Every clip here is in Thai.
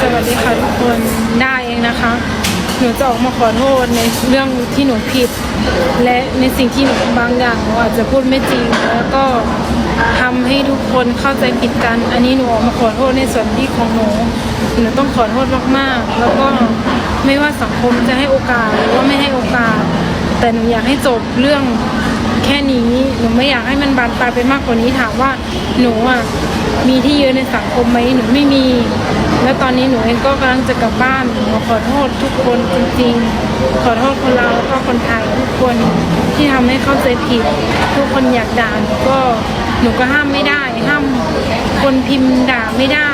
สวัสดีค่ะทุกคนได้เองนะคะ หนูจะออกมาขอโทษในเรื่องที่หนูผิด และในสิ่งที่หนูบางอย่างหนูอาจจะพูดไม่จริง แล้วก็ทำให้ทุกคนเข้าใจผิดกัน อันนี้หนูออกมาขอโทษในส่วนที่ของหนูหนูต้องขอโทษมากๆ แล้วก็ไม่ว่าสังคมจะให้โอกาสหรือว่าไม่ให้โอกาส แต่หนูอยากให้จบเรื่องแค่นี้หนูไม่อยากให้มันบานปลายไปมากกว่านี้ถามว่าหนูอะ มีที่ยืนในสังคมไหมหนูไม่มี แล้วตอนนี้หนูเองก็กำลังจะกลับบ้านหนูขอโทษทุกคนจริงๆ ขอโทษคนเราแล้วก็คนไทยทุกคนที่ทำให้เข้าใจผิด ทุกคนอยากด่าหนูก็หนูก็ห้ามไม่ได้ ห้ามคนพิมพ์ด่าไม่ได้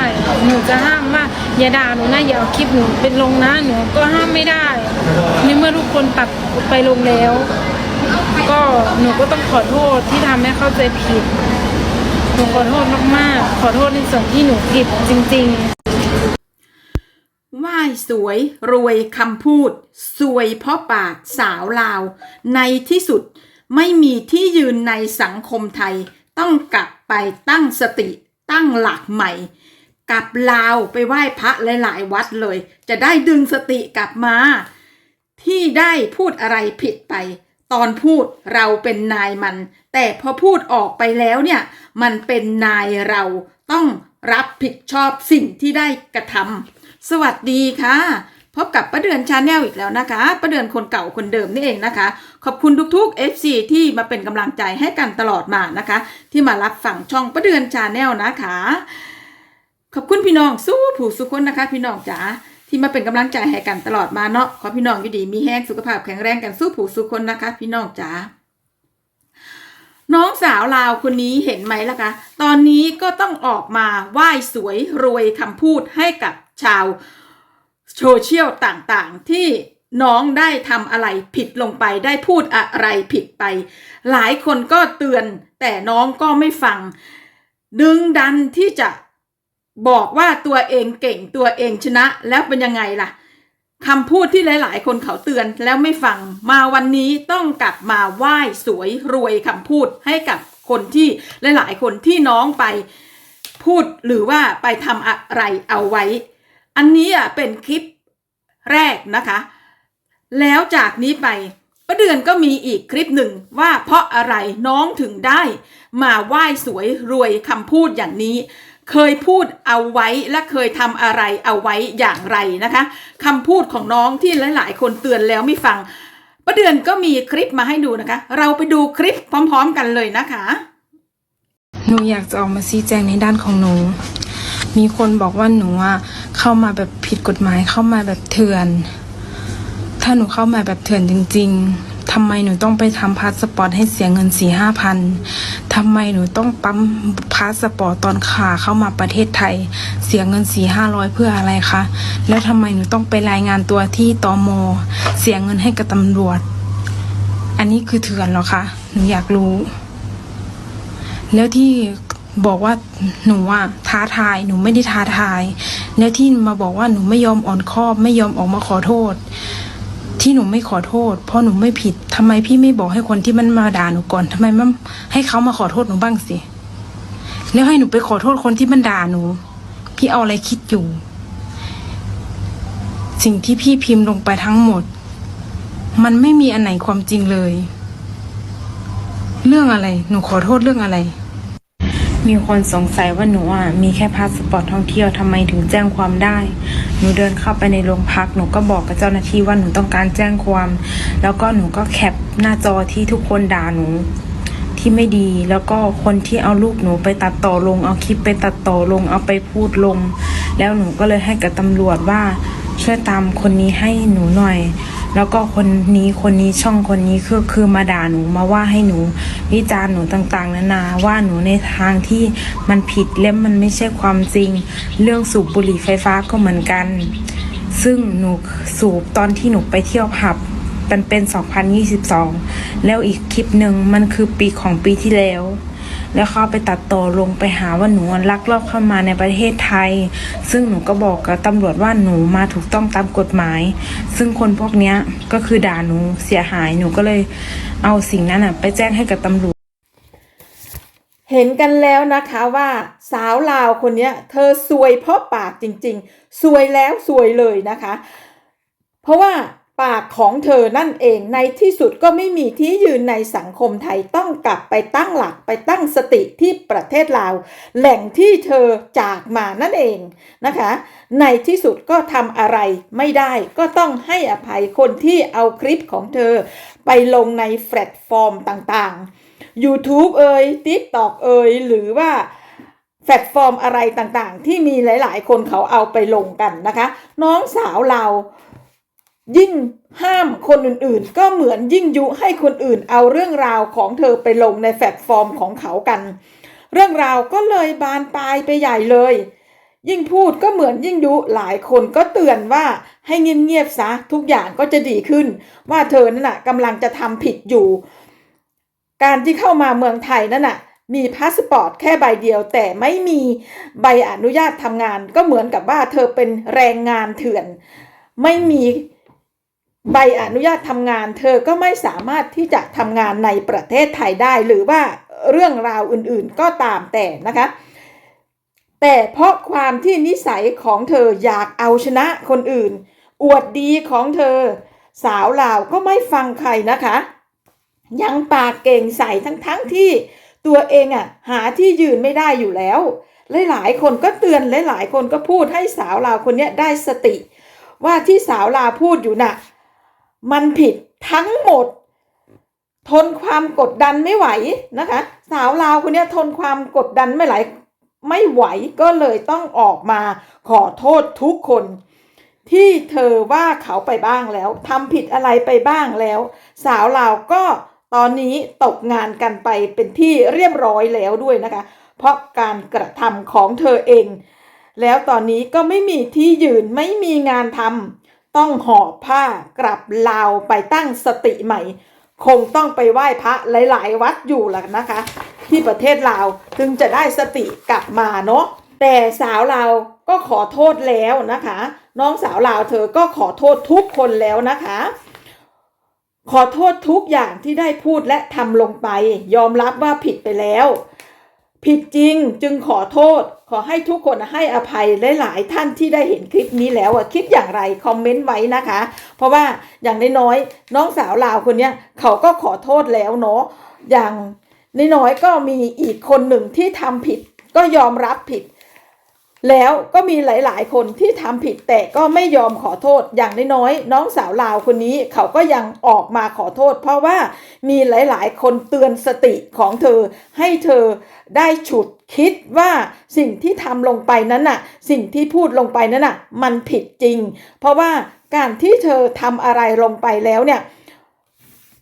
หนูจะห้ามว่าอย่าด่าหนูนะอย่าเอาคลิปหนูเป็นลงนะหนูก็ห้ามไม่ได้ในเมื่อทุกคนตัดไปลงแล้ว ก็หนูก็ต้องขอโทษที่ทำให้เข้าใจผิด หนูขอโทษมากๆ ขอโทษในส่วนที่หนูผิดจริงๆไหว้สวยรวยคำพูด สวยเพราะปากสาวลาว ในที่สุดไม่มีที่ยืนในสังคมไทย ต้องกลับไปตั้งสติตั้งหลักใหม่กลับลาวไปไหว้พระหลายๆวัดเลย จะได้ดึงสติกลับมา ที่ได้พูดอะไรผิดไป ตอนพูดเราเป็นนายมัน แต่พอพูดออกไปแล้วเนี่ย มันเป็นนายเราต้องรับผิดชอบสิ่งที่ได้กระทำสวัสดีค่ะ พบกับป้าเดือนชาแนลอีกแล้วนะคะป้าเดือนคนเก่าคนเดิมนี่เองนะคะ ขอบคุณทุกๆ FC ที่มาเป็นกำลังใจให้กันตลอดมานะคะ ที่มารับฟังช่องป้าเดือนชาแนลนะคะ ขอบคุณพี่น้องสู้ผู้สุคนนะคะ พี่น้องจ๋า ที่มาเป็นกำลังใจให้กันตลอดมาเนาะขอพี่น้องอยู่ดีมีแห้งสุขภาพแข็งแรงกันสู้ผู้สุคนนะคะ พี่น้องจ๋าน้องสาวลาวคนนี้เห็นไหมล่ะคะ ตอนนี้ก็ต้องออกมาไหว้สวยรวยคำพูดให้กับชาวโซเชียลต่างๆ ที่น้องได้ทำอะไรผิดลงไปได้พูดอะไรผิดไป หลายคนก็เตือนแต่น้องก็ไม่ฟัง ดึงดันที่จะ บอกว่าตัวเองเก่งตัวเองชนะแล้วเป็นยังไงล่ะคำพูดที่หลาย ๆ คนเขาเตือนแล้วไม่ฟังมาวันนี้ต้องกลับมาไหว้สวยรวยคำพูดให้กับคนที่หลาย ๆ คนที่น้องไปพูดหรือว่าไปทำอะไรเอาไว้ อันนี้อะเป็นคลิปแรกนะคะ แล้วจากนี้ไปป้าเดือนก็มีอีกคลิปหนึ่งว่าเพราะอะไรน้องถึงได้ มาไหว้สวยรวยคำพูดอย่างนี้ เคยพูดเอาไว้และเคยทำอะไรเอาไว้อย่างไรนะคะคำพูดของน้องที่หลาย ๆ คนเตือนแล้วไม่ฟังป้าเดือนก็มีคลิปมาให้ดูนะคะ เราไปดูคลิปพร้อม ๆ กันเลยนะคะ หนูอยากจะออกมาชี้แจงในด้านของหนู มีคนบอกว่าหนูอะเข้ามาแบบผิดกฎหมายเข้ามาแบบเถื่อน ถ้าหนูเข้ามาแบบเถื่อนจริง ๆ ทำไมหนูต้องไปทำพาสปอร์ตให้เสียเงินสี่ห้าพันทำไมหนูต้องปั๊มพาสปอร์ตตอนขาเข้ามาประเทศไทย เสียเงินสี่ห้าร้อยเพื่ออะไรคะ แล้วทำไมหนูต้องไปรายงานตัวที่ตอมเสียเงินให้กับตำรวจ อันนี้คือเถื่อนหรอคะ หนูอยากรู้ แล้วที่บอกว่าหนูอะท้าทาย หนูไม่ได้ท้าทาย แล้วที่มาบอกว่าหนูไม่ยอมอ่อนข้อไม่ยอมออกมาขอโทษ ที่หนูไม่ขอโทษ เพราะหนูไม่ผิดทำไมพี่ไม่บอกให้คนที่มันมาด่าหนูก่อนทำไมไม่ให้เขามาขอโทษหนูบ้างสิแล้วให้หนูไปขอโทษคนที่มันด่าหนู พี่เอาอะไรคิดอยู่ สิ่งที่พี่พิมพ์ลงไปทั้งหมด มันไม่มีอันไหนความจริงเลย เรื่องอะไร หนูขอโทษเรื่องอะไร มีคนสงสัยว่าหนูอะมีแค่พาสปอร์ตท่องเที่ยวทำไมถึงแจ้งความได้ หนูเดินเข้าไปในโรงพักหนูก็บอกกับเจ้าหน้าที่ว่าหนูต้องการแจ้งความ แล้วก็หนูก็แคปหน้าจอที่ทุกคนด่าหนูที่ไม่ดี แล้วก็คนที่เอารูปหนูไปตัดต่อลง เอาคลิปไปตัดต่อลง เอาไปพูดลง แล้วหนูก็เลยให้กับตำรวจว่าช่วยตามคนนี้ให้หนูหน่อย แล้วก็คนนี้คนนี้ช่องคนนี้คือคือมาด่าหนูมาว่าให้หนูวิจารณ์หนูต่างๆนานาว่าหนูในทางที่มันผิดและมันไม่ใช่ความจริง เรื่องสูบบุหรี่ไฟฟ้าก็เหมือนกัน ซึ่งหนูสูบตอนที่หนูไปเที่ยวผับมันเป็น 2022 แล้วอีกคลิปหนึ่งมันคือปีของปีที่แล้ว แล้วเขาไปตัดต่อลงไปหาว่าหนูลักลอบเข้ามาในประเทศไทย ซึ่งหนูก็บอกกับตำรวจว่าหนูมาถูกต้องตามกฎหมาย ซึ่งคนพวกเนี้ยก็คือด่าหนูเสียหายหนูก็เลยเอาสิ่งนั้นอะไปแจ้งให้กับตำรวจ เห็นกันแล้วนะคะว่าสาวลาวคนเนี้ยเธอซวยเพราะปากจริง ๆ ซวยแล้วซวยเลยนะคะ เพราะว่า ปากของเธอนั่นเองในที่สุดก็ไม่มีที่ยืนในสังคมไทยต้องกลับไปตั้งหลักไปตั้งสติที่ประเทศลาว แหล่งที่เธอจากมานั่นเองนะคะ ในที่สุดก็ทำอะไรไม่ได้ก็ต้องให้อภัยคนที่เอาคลิปของเธอ ไปลงในแพลตฟอร์มต่างๆ YouTube เอ่ย TikTok เอ่ยหรือว่าแพลตฟอร์มอะไรต่างๆ ที่มีหลายๆ คนเขาเอาไปลงกันนะคะ น้องสาวเรา ยิ่งห้ามคนอื่นๆ ก็เหมือนยิ่งยุให้คนอื่นเอาเรื่องราวของเธอไปลงในแพลตฟอร์มของเขากัน เรื่องราวก็เลยบานปลายไปใหญ่เลย ยิ่งพูดก็เหมือนยิ่งยุหลายคนก็เตือนว่าให้เงียบๆซะทุกอย่างก็จะดีขึ้น ว่าเธอนั่นน่ะกำลังจะทำผิดอยู่ การที่เข้ามาเมืองไทยนั่นน่ะมีพาสปอร์ตแค่ใบเดียว แต่ไม่มีใบอนุญาตทำงาน ก็เหมือนกับว่าเธอเป็นแรงงานเถื่อน ไม่มี ใบอนุญาตทำงาน เธอก็ไม่สามารถที่จะทำงานในประเทศไทยได้ หรือว่าเรื่องราวอื่นๆก็ตามแต่นะคะ แต่เพราะความที่นิสัยของเธออยากเอาชนะคนอื่น อวดดีของเธอ สาวลาวก็ไม่ฟังใครนะคะ ยังปากเก่งใส่ทั้งๆทที่ตัวเองอะหาที่ยืนไม่ได้อยู่แล้ว หลายๆคนก็เตือนหลายๆคนก็พูดให้สาวลาวคนนี้ได้สติ ว่าที่สาวลาวพูดอยู่น่ะ มันผิดทั้งหมด ทนความกดดันไม่ไหวนะคะ สาวลาวคนนี้ทนความกดดันไม่ไหวไม่ไหวก็เลยต้องออกมาขอโทษทุกคนที่เธอว่าเขาไปบ้างแล้วทำผิดอะไรไปบ้างแล้ว สาวลาวก็ตอนนี้ตกงานกันไปเป็นที่เรียบร้อยแล้วด้วยนะคะ เพราะการกระทำของเธอเอง แล้วตอนนี้ก็ไม่มีที่ยืนไม่มีงานทำ ต้องหอบผ้ากลับลาวไปตั้งสติใหม่ คงต้องไปไหว้พระหลาย ๆ วัดอยู่แหละนะคะ ที่ประเทศลาวถึงจะได้สติกลับมาเนาะแต่สาวลาวก็ขอโทษแล้วนะคะ น้องสาวลาวเธอก็ขอโทษทุกคนแล้วนะคะ ขอโทษทุกอย่างที่ได้พูดและทำลงไป ยอมรับว่าผิดไปแล้ว ผิดจริงจึงขอโทษ ขอให้ทุกคนให้อภัยหลายๆท่านที่ได้เห็นคลิปนี้แล้วอะคิดอย่างไรคอมเมนต์ไว้นะคะ เพราะว่าอย่างน้อยๆน้องสาวลาวคนเนี้ยเขาก็ขอโทษแล้วเนาะอย่างน้อยๆก็มีอีกคนหนึ่งที่ทำผิดก็ยอมรับผิด แล้วก็มีหลายๆ คนที่ทำผิดแต่ก็ไม่ยอมขอโทษอย่างน้อยๆน้องสาวลาวคนนี้เขาก็ยังออกมาขอโทษ เพราะว่ามีหลายๆ คนเตือนสติของเธอ ให้เธอได้ฉุดคิดว่าสิ่งที่ทำลงไปนั้นน่ะ สิ่งที่พูดลงไปนั้นน่ะ มันผิดจริง เพราะว่าการที่เธอทำอะไรลงไปแล้วเนี่ย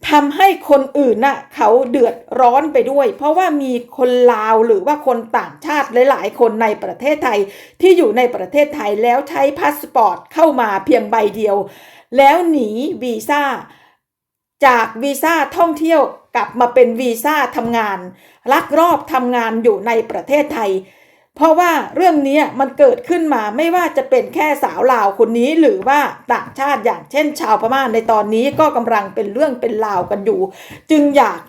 ทำให้คนอื่นน่ะเขาเดือดร้อนไปด้วย เพราะว่ามีคนลาวหรือว่าคนต่างชาติหลาย ๆ คนในประเทศไทย ที่อยู่ในประเทศไทยแล้วใช้พาสปอร์ตเข้ามาเพียงใบเดียว แล้วหนีวีซ่าจากวีซ่าท่องเที่ยวกลับมาเป็นวีซ่าทำงานลักลอบทำงานอยู่ในประเทศไทย เพราะว่าเรื่องนี้มันเกิดขึ้นมาไม่ว่าจะเป็นแค่สาวลาวคนนี้หรือว่าต่างชาติอย่างเช่น ชาวพม่าในตอนนี้ก็กำลังเป็นเรื่องเป็นราวกันอยู่ จึงอยาก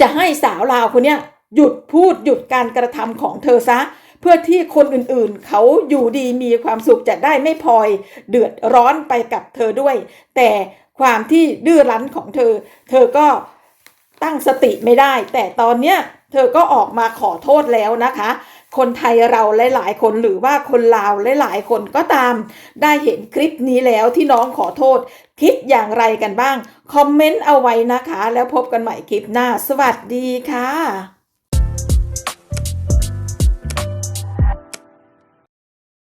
จะให้สาวลาวคนนี้หยุดพูดหยุดการกระทำของเธอซะเพื่อที่คนอื่นๆ เขาอยู่ดีมีความสุขจะได้ไม่พลอยเดือดร้อนไปกับเธอด้วย แต่ความที่ดื้อรั้นของเธอ เธอก็ตั้งสติไม่ได้ แต่ตอนเนี้ย เธอก็ออกมาขอโทษแล้วนะคะ คนไทยเราหลายๆ คนหรือว่าคนลาวหลายๆ คนก็ตาม ได้เห็นคลิปนี้แล้วที่น้องขอโทษ คิดอย่างไรกันบ้าง คอมเมนต์เอาไว้นะคะ แล้วพบกันใหม่คลิปหน้า สวัสดีค่ะ